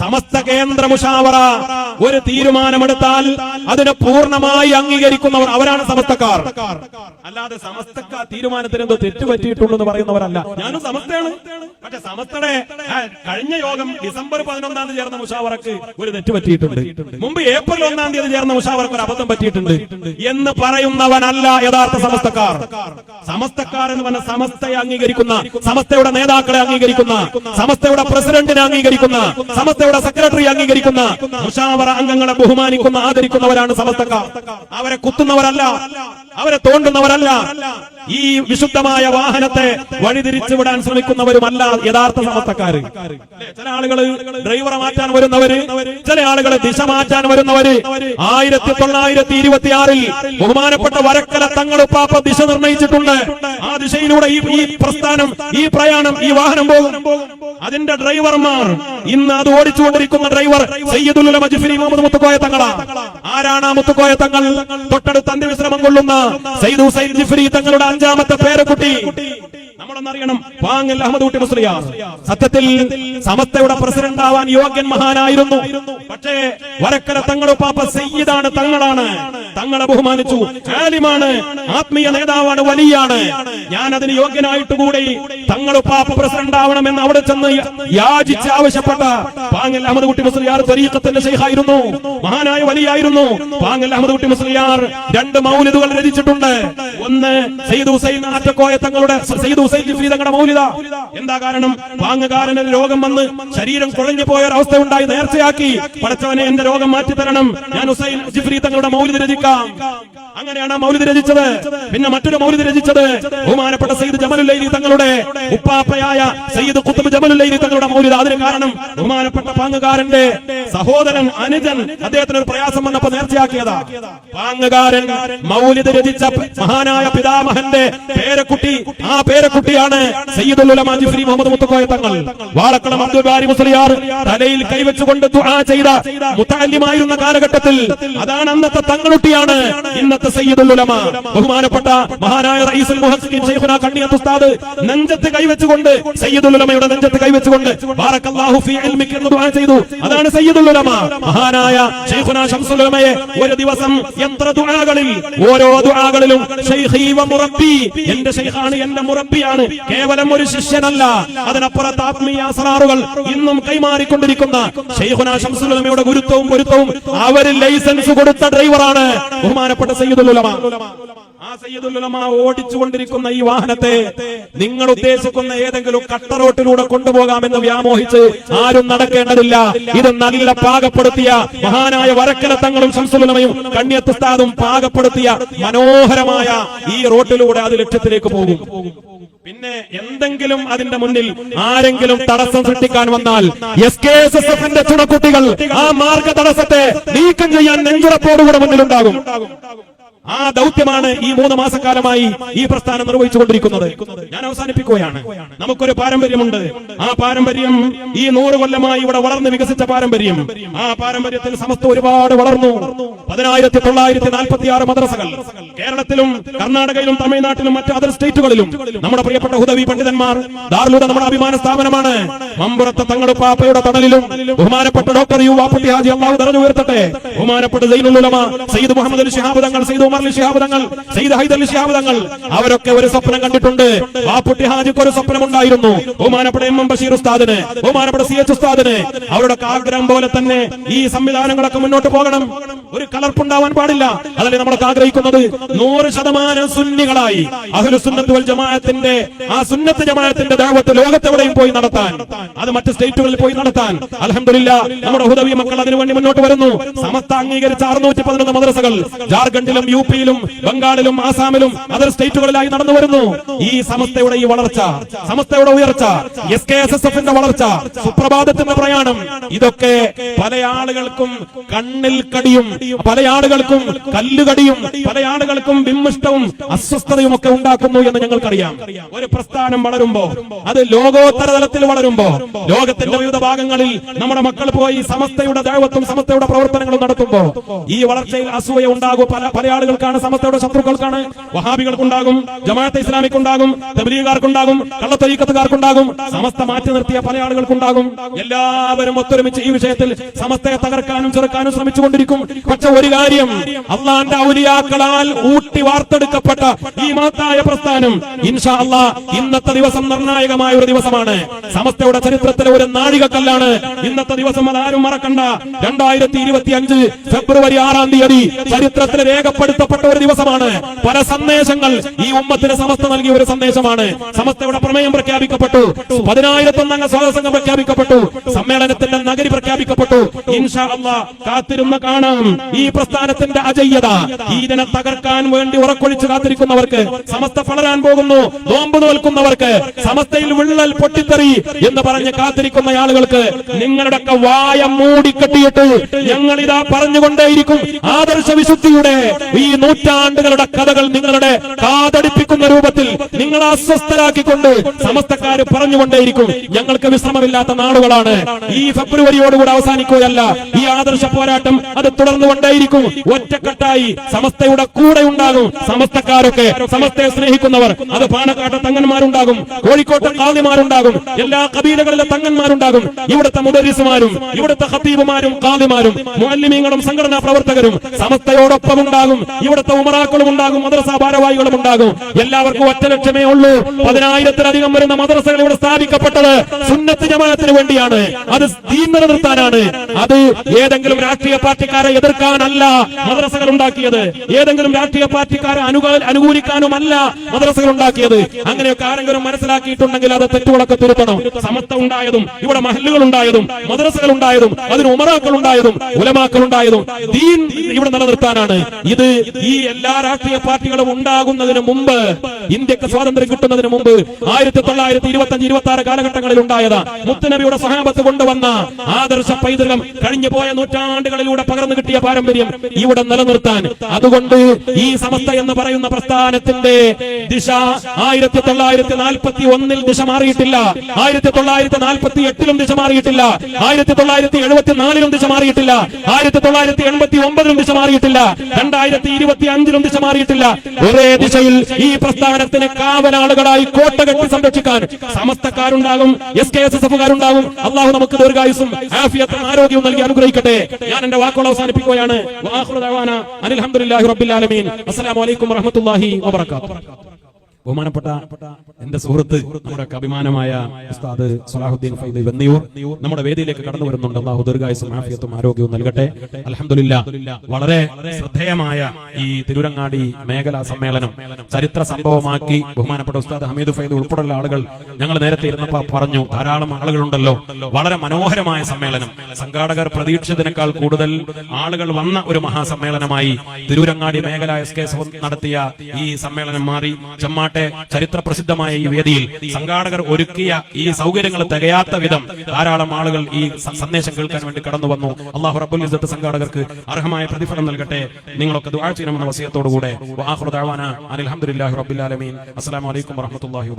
സമസ്ത കേന്ദ്ര മുഷാവറ ഒരു തീരുമാനമെടുത്താൽ അതിനെ പൂർണമായി അംഗീകരിക്കുന്നവർ അവരാണ് സമസ്തക്കാർ. അല്ലാതെ സമസ്തക്കാർ തീരുമാനത്തിന് എന്തോ തെറ്റുപറ്റിയിട്ടുണ്ടെന്ന് പറയുന്നവരല്ല. ഞാനും സമസ്തയാണ്. പക്ഷെ സമസ്തയുടെ കഴിഞ്ഞ യോഗം ഡിസംബർ പതിനൊന്നാം തീയതി ചേർന്ന മുഷാവറക്ക് ഒരു തെറ്റ് പറ്റിയിട്ടുണ്ട് മുമ്പ് ഏപ്രിൽ ഒന്നാം തീയതി ചേർന്ന മുഷാവറക്ക് ഒരു അബദ്ധം പറ്റിയിട്ടുണ്ട്. എന്ന് പറയുന്നവനല്ല യഥാർത്ഥ സമസ്തക്കാർ. സമസ്തക്കാർ എന്ന് പറഞ്ഞ സമസ്തയെ അംഗീകരിക്കുന്ന സമസ്തയുടെ നേതാക്കളെ അംഗീകരിക്കുന്ന സമസ്തയുടെ പ്രസിഡന്റിനെ അംഗീകരിക്കുന്ന സമസ്തയുടെ സെക്രട്ടറി അംഗീകരിക്കുന്ന മുഷാവറ അംഗങ്ങളെ ബഹുമാനിക്കുന്ന ആദരിക്കുന്നവരാണ് സമസ്തക്കാർ. അവരെ കുത്തുന്നവരല്ല അവരെ തോണ്ടുന്നവരല്ല. ഈ വിശുദ്ധമായ വാഹനത്തെ വഴിതിരിച്ചു വിടാൻ ശ്രമിക്കുന്നവരുമല്ല യഥാർത്ഥ സമത്തക്കാർ ചില ആളുകൾ ഡ്രൈവറെ മാറ്റാൻ വരുന്നവര് ചില ആളുകൾ ദിശ മാറ്റാൻ വരുന്നവര്. ആയിരത്തി തൊള്ളായിരത്തി ഇരുപത്തി ആറിൽ ബഹുമാനപ്പെട്ട വരക്കല തങ്ങൾ പാപ്പ ദിശ നിർണയിച്ചിട്ടുണ്ട്. ആ ദിശയിലൂടെ ഈ പ്രസ്ഥാനം ഈ പ്രയാണം ഈ വാഹനം പോകും. അതിന്റെ ഡ്രൈവർമാർ ഇന്ന് അത് ഓടിച്ചുകൊണ്ടിരിക്കുന്ന ഡ്രൈവർ സയ്യിദുൽ മുഹമ്മദ് മുത്തുക്കോയ തങ്ങളാ. ആരാണ് മുത്തുക്കോയ തങ്ങൾ? തൊട്ടടുത്ത് അന്ത്യവിശ്രമം കൊള്ളുന്ന സയ്യിദ് ഹുസൈൻ ജിഫ്രി തങ്ങളുടെ അഞ്ചാമത്തെ പേരക്കുട്ടി. അഹമ്മദ് കുട്ടി മുസ്ലിയാർ. സത്യത്തിൽ സമസ്തയുടെ പ്രസിഡന്റ് ആവാൻ യോഗ്യൻ മഹാനായിരുന്നു. പക്ഷേ വരക്കര തങ്ങളുടെ പാപ്പ സയ്യിദാണ് തങ്ങളാണ്. തങ്ങളെ ബഹുമാനിച്ചു. ആലിമാണ് ആത്മീയ നേതാവാണ് വലിയാണ്. ഞാൻ അതിന് യോഗ്യനായിട്ട് കൂടി തങ്ങൾ പാപ്പ പ്രസിഡന്റ് ആവണമെന്ന് അവിടെ ചെന്ന് യാചിച്ച് ആവശ്യപ്പെട്ട പാങ്ങൽ അഹമ്മദ് കുട്ടി മുസ്ലിയാർ തെരീക്കത്തിന്റെ ശൈഖായിരുന്നു. മഹാനായ വലിയായിരുന്നു. പാങ്ങൽ അഹമ്മദ് കുട്ടി മുസ്ലിയാർ രണ്ട് മൗലിദുകൾ രചിച്ചിട്ടുണ്ട്. ഒന്ന് സയ്യിദ് ഹുസൈൻ ആറ്റക്കോയ തങ്ങളുടെ സയ്യിദ് ഹുസൈൻ ജിഫ്രി തങ്ങളുടെ മൗലിദ. എന്താ കാരണം? പാങ്ങുകാരന് രോഗം വന്ന് ശരീരം കുഴഞ്ഞു പോയ ഉണ്ടായി നേർച്ചയാക്കി. പഠിച്ചവനെ എന്റെ രോഗം മാറ്റി തരണം ഞാൻ ഹുസൈൻ ജിഫ്രി തങ്ങളുടെ മൗലിദ് രചിക്കാം come. അങ്ങനെയാണ് മൗലിദ് രചിച്ചത്. പിന്നെ മറ്റൊരു മൗലിദ് രചിച്ചത്. ബഹുമാനപ്പെട്ട സയ്യിദ് ജമലുല്ലൈലി തങ്ങളുടെ ഉപ്പാപ്പയായ സയ്യിദ് കുത്തുബ് ജമലുല്ലൈലി തങ്ങളുടെ മൗലിദ് അതിന് കാരണം ബഹുമാനപ്പെട്ട പാങ്ങുകാരന്റെ സഹോദരൻ അനുജൻ അദ്ദേഹത്തിന് ഒരു പ്രയാസം വന്നപ്പോ നേർച്ചയാക്കിയതാ. പാങ്ങുകാരൻ മൗലിദ് രചിച്ച മഹാനായ പിതാമഹന്റെ പേരക്കുട്ടി. ആ പേരക്കുട്ടിയാണ് സയ്യിദുൽ ഉലമ മുഹമ്മദ് മുത്തക്കോയ തങ്ങൾ. വാളക്കളം അബ്ദുൽ ബാരി മുസ്ലിയാർ തലയിൽ കൈവച്ചുകൊണ്ട് ദുആ ചെയ്ത മുത്തല്ലിമായിരുന്ന കാലഘട്ടത്തിൽ. അതാണ് അന്നത്തെ തങ്ങളുട്ടിയാണ്. ഇന്നത്തെ സയ്യിദുൽ ഉലമ ബഹുമാനപ്പെട്ട മഹാനായ റഈസുൽ ഉസ്താദ് നെഞ്ചത്ത് കൈവച്ചുകൊണ്ട് സയ്യിദുൽ ഉലമയുടെ നെഞ്ചത്ത് കൈവച്ചുകൊണ്ട് ഫീ എന്ന് ദുആ ചെയ്തു. അതാണ് സയ്യിദുൽ ഉലമ. മഹാനായ ശൈഖുന ഉലമയെ ഒരു ദിവസം എത്ര ദുആകളിൽ ഓരോ ദുആകളിലും ശൈഖി വ കേവലം ഒരു ശിഷ്യനല്ല. അതിനപ്പുറത്ത് ആത്മീയ അസറാറുകൾ ഇന്നും കൈമാറിക്കൊണ്ടിരിക്കുന്ന ഉലമയുടെ ഗുരുത്വവും പൊരുത്തവും അവർ ലൈസൻസ് കൊടുത്ത ഡ്രൈവറാണ് ബഹുമാനപ്പെട്ട ആ ഓടിച്ചുകൊണ്ടിരിക്കുന്ന ഈ വാഹനത്തെ നിങ്ങൾ ഉദ്ദേശിക്കുന്ന ഏതെങ്കിലും കട്ട കട്ടറോട്ടിലൂടെ കൊണ്ടുപോകാമെന്ന് വ്യാമോഹിച്ച് ആരും നടക്കേണ്ടതില്ല. ഇത് നല്ല പാകപ്പെടുത്തിയ മഹാനായ വരക്കല തങ്ങളും സംസുലമയും കണ്യത്തുസ്താദും പാകപ്പെടുത്തിയ മനോഹരമായ ഈ റോട്ടിലൂടെ അത് ലക്ഷ്യത്തിലേക്ക് പോകും. പിന്നെ എന്തെങ്കിലും അതിന്റെ മുന്നിൽ ആരെങ്കിലും തടസ്സം സൃഷ്ടിക്കാൻ വന്നാൽ എസ് കെ എസ് എസ് എഫിന്റെ ചുണക്കുട്ടികൾ ആ മാർഗ തടസ്സത്തെ നീക്കം ചെയ്യാൻ നെഞ്ചുറപ്പോടുകൂടെ മുന്നിലുണ്ടാകും. ആ ദൗത്യമാണ് ഈ മൂന്ന് മാസക്കാലമായി ഈ പ്രസ്ഥാനം നിർവഹിച്ചുകൊണ്ടിരിക്കുന്നത്. ഞാൻ അവസാനിപ്പിക്കുകയാണ്. നമുക്കൊരു പാരമ്പര്യമുണ്ട്. ആ പാരമ്പര്യം ഈ നൂറ് കൊല്ലമായി ഇവിടെ വളർന്ന് വികസിച്ച പാരമ്പര്യം. ആ പാരമ്പര്യത്തിൽ സമസ്ത ഒരുപാട് വളർന്നു. പതിനായിരത്തി തൊള്ളായിരത്തി നാൽപ്പത്തി ആറ് മദ്രസകൾ. കേരളത്തിലും കർണാടകയിലും തമിഴ്നാട്ടിലും മറ്റ് അതർ സ്റ്റേറ്റുകളിലും നമ്മുടെ പ്രിയപ്പെട്ട ഹുദവി പണ്ഡിതന്മാർ ദാറിലൂടെ നമ്മുടെ അഭിമാന സ്ഥാപനമാണ്. മമ്പുറത്തെ തങ്ങളുടെ പാപ്പയുടെ തണലിലും ബഹുമാനപ്പെട്ട ഡോക്ടർ യു വാപ്പുട്ടി ഹാജി അള്ളാഹു തെരഞ്ഞു ഉയർത്തട്ടെ. ബഹുമാനപ്പെട്ട സൈനുൽ ഉലമ സയ്യിദ് മുഹമ്മദ് അലി ശിഹാബ് തങ്ങൾ സയ്യിദ് അലി സയ്യിദ് ഹൈദർ അലി അവരൊക്കെ ഒരു സ്വപ്നം കണ്ടിട്ടുണ്ട്. വാപ്പുട്ടി ഹാജിക്ക് ഒരു സ്വപ്നം ഉണ്ടായിരുന്നു ബഹുമാനപ്പെട്ട എം എം ബഷീർ ഉസ്താദിന് ബഹുമാനപ്പെട്ട സി എച്ച് ഉസ്താദിന് അവരുടെ ആഗ്രഹം പോലെ തന്നെ ഈ സംവിധാനങ്ങളൊക്കെ മുന്നോട്ട് പോകണം. ഒരു കലർപ്പുണ്ടാവാൻ പാടില്ല. അതല്ലേ നമ്മളൊക്കെ ആഗ്രഹിക്കുന്നത്? നൂറ് ശതമാനം സുന്നികളായി അഹ്ലു സുന്നത്ത് വൽ ജമാഅത്തിന്റെ ആ സുന്നത്ത് ജമാഅത്തിന്റെ ദാവത്ത് ലോകത്തെവിടെയും പോയി നടത്താൻ അത് മറ്റ് സ്റ്റേറ്റുകളിൽ പോയി നടത്താൻ. അലഹമില്ല നമ്മുടെ ഹുദവി മക്കൾ അതിനുവേണ്ടി മുന്നോട്ട് വരുന്നു. സമസ്ത അംഗീകരിച്ച അറുന്നൂറ്റി പതിനൊന്ന് മദ്രസകൾ ജാർഖണ്ഡിലും യു പിയിലും ബംഗാളിലും ആസാമിലും അതർ സ്റ്റേറ്റുകളിലായി നടന്നു വരുന്നു. ഈ സമസ്തയുടെ ഈ വളർച്ച സമസ്തയുടെ ഉയർച്ച എസ് കെ എസ് എസ് എഫിന്റെ വളർച്ച സുപ്രഭാതത്തിന്റെ പ്രയാണം ഇതൊക്കെ പല ആളുകൾക്കും കണ്ണിൽ കടിയും പല ആളുകൾക്കും കല്ലുകടിയും പല ആളുകൾക്കും വിമ്മിഷ്ടവും അസ്വസ്ഥതയും ഒക്കെ ഉണ്ടാക്കുന്നു എന്ന് ഞങ്ങൾക്കറിയാം. ഒരു പ്രസ്ഥാനം വളരുമ്പോ അത് ലോകോത്തര തലത്തിൽ വളരുമ്പോ ലോകത്തിന്റെ വിവിധ ഭാഗങ്ങളിൽ നമ്മുടെ മക്കൾ പോയി സമസ്തയുടെ ദൈവത്വം സമസ്തയുടെ പ്രവർത്തനങ്ങളും നടത്തുമ്പോ ഈ വളർച്ചയിൽ അസൂയ ഉണ്ടാകും. പല പല ആളുകൾക്കാണ് സമസ്തയുടെ ശത്രുക്കൾക്കാണ്. വഹാബികൾക്കുണ്ടാകും ജമാഅത്തെ ഇസ്ലാമിക്കുണ്ടാകും തബ്ലീഗുകാർക്കുണ്ടാകും കള്ളത്തൊയ്ക്കത്തുകാർക്കുണ്ടാകും സമസ്ത മാറ്റി നിർത്തിയ പല ആളുകൾക്കുണ്ടാകും എല്ലാവരും ഒത്തൊരുമിച്ച് ഈ വിഷയത്തിൽ സമസ്തയെ തകർക്കാനും ചെറുക്കാനും ശ്രമിച്ചുകൊണ്ടിരിക്കും. പക്ഷെ ഒരു കാര്യം അള്ളാന്റെ ഔലിയാക്കളാൽ ഊട്ടി വാർത്തെടുക്കപ്പെട്ട ഈ മഹത്തായ പ്രസ്ഥാനം ഇൻഷാ അള്ളാ ഇന്നത്തെ ദിവസം നിർണായകമായ ഒരു ദിവസമാണ്. സമസ്തയുടെ ചരിത്രത്തിലെ ഒരു നാഴികക്കല്ലാണ് ഇന്നത്തെ ദിവസം അതാരും മറക്കണ്ട. രണ്ടായിരത്തി ഇരുപത്തി അഞ്ച് ഫെബ്രുവരി ആറാം തീയതി ചരിത്രത്തിൽ രേഖപ്പെടുത്തപ്പെട്ട ഒരു ദിവസമാണ്. പല സന്ദേശങ്ങൾ ഈ ഉമ്മത്തിന് സമസ്ത നൽകിയ ഒരു സന്ദേശമാണ്. സമസ്തയുടെ പ്രമേയം പ്രഖ്യാപിക്കപ്പെട്ടു. പതിനായിരത്തൊന്നംഗ സ്വാതസംഘം പ്രഖ്യാപിക്കപ്പെട്ടു. സമ്മേളനത്തിന്റെ നഗരി പ്രഖ്യാപിക്കപ്പെട്ടു. ഇൻഷാ അള്ളാ കാത്തിരുന്ന് കാണാം. ഈ പ്രസ്ഥാനത്തിന്റെ അജയ്യത ഇതിനെ തകർക്കാൻ വേണ്ടി ഉറക്കൊഴിച്ച് കാത്തിരിക്കുന്നവർക്ക് സമസ്ത പളരാൻ പോകുന്നു നോമ്പ് നോൽക്കുന്നവർക്ക് സമസ്തയിൽ വിള്ളൽ പൊട്ടിത്തെറി എന്ന് പറഞ്ഞ് കാത്തിരിക്കുന്ന ആളുകൾക്ക് നിങ്ങളുടെയൊക്കെ വായ മൂടിക്കെട്ടിയിട്ട് ഞങ്ങൾ ഇതാ പറഞ്ഞുകൊണ്ടേയിരിക്കും. ആദർശ വിശുദ്ധിയുടെ ഈ നൂറ്റാണ്ടുകളുടെ കഥകൾ നിങ്ങളുടെ കാതടിപ്പിക്കുന്ന രൂപത്തിൽ നിങ്ങൾ അസ്വസ്ഥരാക്കിക്കൊണ്ട് സമസ്തക്കാര് പറഞ്ഞുകൊണ്ടേയിരിക്കും. ഞങ്ങൾക്ക് വിശ്രമമില്ലാത്ത നാളുകളാണ്. ഈ ഫെബ്രുവരിയോടുകൂടി അവസാനിക്കുകയല്ല. ഈ ആദർശ പോരാട്ടം അത് തുടർന്നുകൊണ്ടേയിരിക്കും ഒറ്റക്കെട്ടായി സമസ്തയുടെ കൂടെ ഉണ്ടാകും. സമസ്തക്കാരൊക്കെ സമസ്തയെ സ്നേഹിക്കുന്നവർ അത് പാണക്കാട്ടെ തങ്ങന്മാരുണ്ടാകും കോഴിക്കോട്ടെ കാതിമാരുണ്ടാകും എല്ലാ കബീലകളിലെ തങ്ങന്മാരുണ്ടാകും. ഇവിടുത്തെ മുദരിസുമാരും ഇവിടുത്തെ ഹത്തീബുമാരും കാതിമാരും മുഅല്ലിമീങ്ങളും സംഘടനാ പ്രവർത്തകരും സമസ്തയോടൊപ്പം ഉണ്ടാകും. ഇവിടുത്തെ ഉമറാക്കളും ഉണ്ടാകും മദ്രസ ഭാരവാഹികളും ഉണ്ടാകും. എല്ലാവർക്കും ഒറ്റ ലക്ഷ്യമേ ഉള്ളൂ. പതിനായിരത്തിലധികം വരുന്ന മദ്രസകൾ ഇവിടെ സ്ഥാപിക്കപ്പെട്ടത് സുന്നത്ത് ജമാനത്തിന് വേണ്ടിയാണ്. അത് ദീൻ നിലനിർത്താനാണ്. അത് ഏതെങ്കിലും രാഷ്ട്രീയ പാർട്ടിക്കാരെ എതിർക്കാനല്ല മദ്രസകൾ ഉണ്ടാക്കിയത്. ഏതെങ്കിലും രാഷ്ട്രീയ പാർട്ടിക്കാരെ അനുകൂല അനുകൂലിക്കാനുമല്ല മദ്രസകൾ ഉണ്ടാക്കിയത്. അങ്ങനെയൊക്കെ ആരെങ്കിലും മനസ്സിലാക്കിയിട്ടുണ്ടെങ്കിൽ അത് തെറ്റുകളൊക്കെ തിരുത്തണം. സമത്വം ഉണ്ടായതും ഇവിടെ മഹല്ലുകൾ ഉണ്ടായതും മദ്രസകൾ ഉണ്ടായതും അതിന് ഉമറാക്കൾ ഉണ്ടായതും ഉലമാക്കൾ ഉണ്ടായതും ദീൻ ഇവിടെ നിലനിർത്താനാണ്. ഇത് ഈ എല്ലാ രാഷ്ട്രീയ പാർട്ടികളും ഉണ്ടാകുന്നതിന് മുമ്പ് ഇന്ത്യയ്ക്ക് സ്വാതന്ത്ര്യം കിട്ടുന്നതിന് മുമ്പ് ആയിരത്തി തൊള്ളായിരത്തി ഇരുപത്തി അഞ്ച് ഇരുപത്തി ആറ് കാലഘട്ടങ്ങളിൽ ഉണ്ടായത് മുത്തനബിയുടെ സഹാബത്ത് കൊണ്ടുവന്ന ആദർശ പൈതൃകം കഴിഞ്ഞു പോയ നൂറ്റാണ്ടുകളിലൂടെ പകർന്നു കിട്ടിയ പാരമ്പര്യം ഇവിടെ നിലനിർത്താൻ. അതുകൊണ്ട് ഈ സമസ്ത എന്ന് പറയുന്ന പ്രസ്ഥാനത്തിന്റെ ദിശ ആയിരത്തി തൊള്ളായിരത്തി നാൽപ്പത്തി ഒന്നിൽ ദിശ മാറിയിട്ടില്ല. ആയിരത്തി തൊള്ളായിരത്തി നാൽപ്പത്തി എട്ടിലും ദിശ മാറിയിട്ടില്ല. ആയിരത്തി തൊള്ളായിരത്തി എഴുപത്തിനാലിലും ദിശ മാറിയിട്ടില്ല. ആയിരത്തി തൊള്ളായിരത്തി എൺപത്തി ഒമ്പതിലും ദിശ മാറിയിട്ടില്ല. രണ്ടായിരത്തി ഇരുപത്തി അഞ്ചിലും ദിശ മാറിയിട്ടില്ല. ഒരേ ദിശയിൽ ഈ പ്രസ്ഥാനത്തിന് കാവലാളുകളായി കോട്ട കെട്ടി സംരക്ഷിക്കാൻ സമസ്തക്കാരുണ്ടാകും എസ് കെ എസ് എഫുകാരുണ്ടാകും. അള്ളാഹു നമുക്ക് ദീർഘായുസും ആഫിയത്തും ആരോഗ്യവും നൽകി അനുഗ്രഹിക്കട്ടെ. ഞാൻ എന്റെ വാക്കുകൾ അവസാനിപ്പിക്കുകയാണ്. അസ്സാം റബ്ബിൽ ആലമീൻ. അസ്സലാമു അലൈക്കും വറഹ്മത്തുള്ളാഹി വബറകാതുഹു. ബഹുമാനപ്പെട്ട എന്റെ സുഹൃത്ത് നമ്മുടെ അഭിമാനമായ ഉസ്താദ് സലാഹുദ്ദീൻ ഫൈദ് വെന്നിയൂർ നമ്മുടെ വേദിയിലേക്ക് കടന്നു വരുന്നുണ്ട്. അള്ളാഹു ദീർഘായുസും ആഫിയത്തും ആരോഗ്യവും നൽകട്ടെ. അലഹമില്ല വളരെ ശ്രദ്ധേയമായ ഈ തിരുരങ്ങാടി മേഖലാ സമ്മേളനം ചരിത്ര സംഭവമാക്കി ബഹുമാനപ്പെട്ട ഉസ്താദ് ഹമീദ് ഫൈദ് ഉൾപ്പെടെയുള്ള ആളുകൾ ഞങ്ങൾ നേരത്തെ ഇരുന്നപ്പോൾ പറഞ്ഞു ധാരാളം ആളുകളുണ്ടല്ലോ. വളരെ മനോഹരമായ സമ്മേളനം. സംഘാടകർ പ്രതീക്ഷിച്ചതിനേക്കാൾ കൂടുതൽ ആളുകൾ വന്ന ഒരു മഹാസമ്മേളനമായി തിരൂരങ്ങാടി മേഖല എസ് കെ നടത്തിയ ഈ സമ്മേളനം മാറി. ചെമ്മാട്ടെ ചരിത്ര പ്രസിദ്ധമായ ഈ വേദിയിൽ സംഘാടകർ ഒരുക്കിയ ഈ സൗകര്യങ്ങൾ തികയാത്ത വിധം ധാരാളം ആളുകൾ ഈ സന്ദേശം കേൾക്കാൻ വേണ്ടി കടന്നു വന്നു. അള്ളാഹു റബ്ബുൽ ഇസ്സത്ത് സംഘാടകർക്ക് അർഹമായ പ്രതിഫലം നൽകട്ടെ. നിങ്ങളൊക്കെ ദുആ ചെയ്യണമെന്ന വസിയത്തോടുകൂടെ. ഹംദുലില്ലാഹി റബ്ബിൽ ആലമീൻ. അസ്സലാമു അലൈക്കും വറഹ്മത്തുള്ളാഹി